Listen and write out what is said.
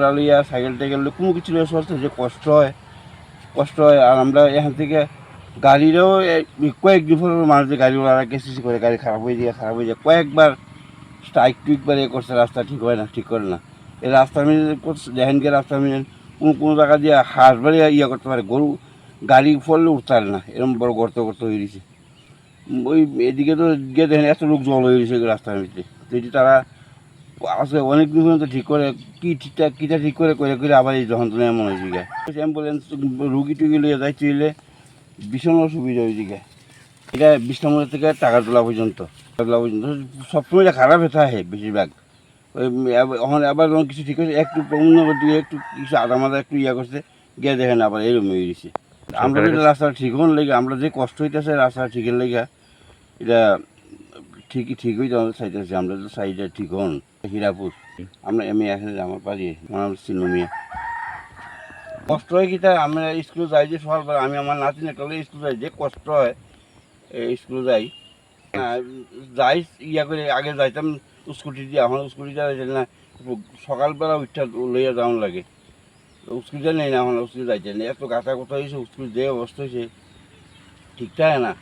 লইয়া সাইকেল টাইকেল কোনো কিছু লইয়া চলতে যে কষ্ট হয় কষ্ট হয়। আর আমরা এখান থেকে গাড়িরও এ- কয়েকদিন পর মানুষের গাড়িওয়ালা কেসিসি করে গাড়ি খারাপ হয়ে যায়, খারাপ হয়ে যায়। কয়েকবার স্ট্রাইক টুইকবার এ করছে, রাস্তা ঠিক হয় না, ঠিক করে না। এই রাস্তা মিলে দেখেন গিয়ে রাস্তা মিলে কোনো কোনো জায়গা দিয়ে হাঁস বাড়ি ইয়ে করতে পারে, গরু গাড়ি ফললে উঠতে পারে না। এরকম বড় গর্ত গর্ত হয়ে গেছে। ওই এদিকে তো গিয়ে দেখেন এত লোক জল হয়ে গেছে রাস্তার ভিতরে। যদি তারা আসলে অনেক দিন পর্যন্ত ঠিক করে কি ঠিকঠাক কিটা ঠিক করে করে করে আবার এই যন্ত্রণা এমন হয়েছে গা অ্যাম্বুলেন্স রুগী টুগি লইয়া যাই চলে ভীষণ অসুবিধা হয়েছে গা এটা বিশ্রামের থেকে টাকা তোলা পর্যন্ত। টাকা তোলা পর্যন্ত। সবসময় এটা খারাপ হতে হয় বেশিরভাগ। ওই এখন আবার যখন কিছু ঠিক হয়েছে একটু দিয়ে একটু কিছু আদা মাদা একটু ইয়া করছে গিয়ে দেখেন আবার এরকম হয়ে গেছে। আমরা রাস্তা ঠিক হন লেগে আমরা যে কষ্ট হইতেছে রাস্তা ঠিকের লেগে এটা ঠিকই ঠিক হইতে আমাদের চাইতেছি, আমরা তো সাইডে ঠিক হন। হীরাপুর, আমরা আমি এখানে আমার পারি আমার সিনোমিয়া কষ্ট হয় কি তাই আমরা স্কুলে যাই যে সকালবেলা, আমি আমার নাতি নেটালে স্কুল যাই, যে কষ্ট হয় স্কুলে যাই। যাই, ইয়া করে আগে যাইতাম স্কুটি দিয়ে, এখন স্কুটি যাই না, সকালবেলা উঠা লইয়া যাওয়ান লাগে। স্কুটিটা নেই না, এখন স্কুলে যাইতে নেই। এত গাছা কথা হয়েছে স্কুল যে অবস্থা হয়েছে ঠিকঠাক না।